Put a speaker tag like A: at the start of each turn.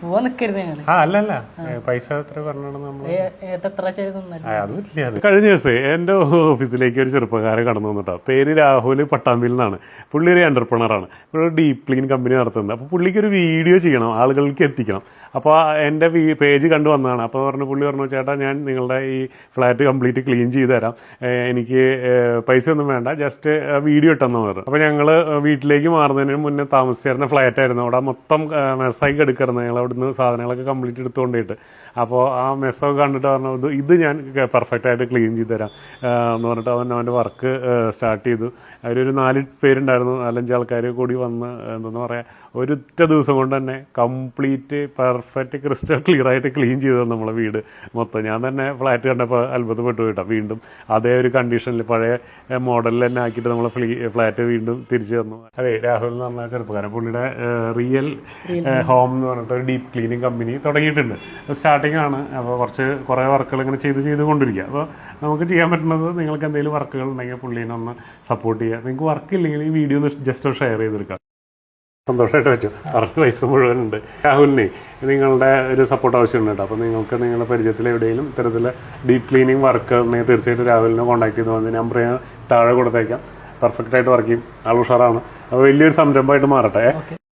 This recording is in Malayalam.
A: പോവാൻ നിക്കരുത് ഞങ്ങൾ.
B: ആ അല്ലല്ല. പൈസ എത്ര നമ്മൾ
A: ചെയ്ത്
B: അത്. കഴിഞ്ഞ ദിവസം എന്റെ ഓഫീസിലേക്ക് ഒരു ചെറുപ്പക്കാരൻ കടന്നു വന്നിട്ടോ. പേര് രാഹുൽ പട്ടാമ്പിൽ നിന്നാണ്. പുള്ളി ഒരു എന്റർപ്രണറാണ് ഒരു ഡീപ് ക്ലീൻ കമ്പനി നടത്തുന്നത് അപ്പോൾ പുള്ളിക്ക് ഒരു വീഡിയോ ചെയ്യണം. ആളുകൾക്ക് എത്തിക്കണം. അപ്പോൾ എന്റെ പേജ് കണ്ടു വന്നതാണ്. അപ്പോൾ പറഞ്ഞു പുള്ളി പറഞ്ഞു ചേട്ടാ ഞാൻ നിങ്ങളുടെ ഈ ഫ്ലാറ്റ് കംപ്ലീറ്റ് ക്ലീൻ ചെയ്ത് തരാം. എനിക്ക് പൈസ ഒന്നും വേണ്ട. ജസ്റ്റ് വീഡിയോ ഇട്ടെന്ന് പറഞ്ഞു. അപ്പോൾ ഞങ്ങൾ വീട്ടിലേക്ക് മാറുന്നതിന് മുന്നേ താമസിച്ചിരുന്ന ഫ്ലാറ്റ് ആയിരുന്നു. അവിടെ മൊത്തം മെസ്സായി എടുക്കുന്നത് ഞങ്ങൾ അവിടുന്ന് സാധനങ്ങളൊക്കെ കംപ്ലീറ്റ് എടുത്തുകൊണ്ടിട്ട്. അപ്പോൾ ആ മെസ്സൊക്കെ കണ്ടിട്ട് പറഞ്ഞു ഇത് ഇത് ഞാൻ പെർഫെക്റ്റ് ആയിട്ട് ക്ലീൻ ചെയ്ത് തരാം. എന്ന് പറഞ്ഞിട്ട് അവൻ അവന്റെ വർക്ക് സ്റ്റാർട്ട് ചെയ്തു. അവരൊരു നാല് പേരുണ്ടായിരുന്നു. നാലഞ്ച് ആൾക്കാർ കൂടി വന്ന് എന്തെന്ന് പറയുക ഒരൊറ്റ ദിവസം കൊണ്ട് തന്നെ കംപ്ലീറ്റ് പെർഫെക്റ്റ് ക്രിസ്റ്റൽ ക്ലിയർ ആയിട്ട് ക്ലീൻ ചെയ്തു നമ്മളെ വീട്. മൊത്തം ഞാൻ തന്നെ ഫ്ലാറ്റ് കണ്ടപ്പോൾ അത്ഭുതപ്പെട്ടു കേട്ടോ വീണ്ടും. അതേ ഒരു കണ്ടീഷനിൽ പഴയ മോഡലിൽ തന്നെ ആക്കിയിട്ട് നമ്മളെ ഫ്ലീ ഫ്ലാറ്റ് വീണ്ടും തിരിച്ചു തന്നു. അതെ രാഹുൽ എന്ന് പറഞ്ഞ ചെറുപ്പക്കാരൻ. പുള്ളിയുടെ റിയൽ ഹോം എന്ന് പറഞ്ഞിട്ട് ഒരു ഡീപ്പ് ക്ലീനിങ് കമ്പനി തുടങ്ങിയിട്ടുണ്ട്. സ്റ്റാർട്ടിംഗ് ആണ്. അപ്പോൾ കുറച്ച് കുറേ വർക്കുകൾ ഇങ്ങനെ ചെയ്ത് ചെയ്ത് കൊണ്ടിരിക്കുക. അപ്പോൾ നമുക്ക് ചെയ്യാൻ പറ്റുന്നത് നിങ്ങൾക്ക് എന്തെങ്കിലും വർക്കുകൾ ഉണ്ടെങ്കിൽ പുള്ളീനെ ഒന്ന് സപ്പോർട്ട് ചെയ്യുക. നിങ്ങൾക്ക് വർക്ക് ഇല്ലെങ്കിൽ ഈ വീഡിയോ ഒന്ന് ജസ്റ്റ് ഷെയർ ചെയ്തെടുക്കാം. സന്തോഷമായിട്ട് വെച്ചു. അവർക്ക് പൈസ മുഴുവൻ ഉണ്ട്. രാഹുലിനെ നിങ്ങളുടെ ഒരു സപ്പോർട്ട് ആവശ്യമുണ്ട് കേട്ടോ. അപ്പോൾ നിങ്ങൾക്ക് നിങ്ങളുടെ പരിചയത്തിൽ എവിടെയെങ്കിലും ഇത്തരത്തിൽ ഡീപ് ക്ലീനിങ് വർക്ക് ഉണ്ടെങ്കിൽ തീർച്ചയായിട്ടും രാഹുലിനെ കോൺടാക്ട് ചെയ്ത്. വന്ന് നമ്പർ ഞാൻ താഴെ കൊടുത്തേക്കാം. പെർഫെക്റ്റ് ആയിട്ട് വർക്ക് ചെയ്യും. ആൾ ഉഷാറാണ്. അപ്പോൾ വലിയൊരു സംരംഭമായിട്ട് മാറട്ടെ.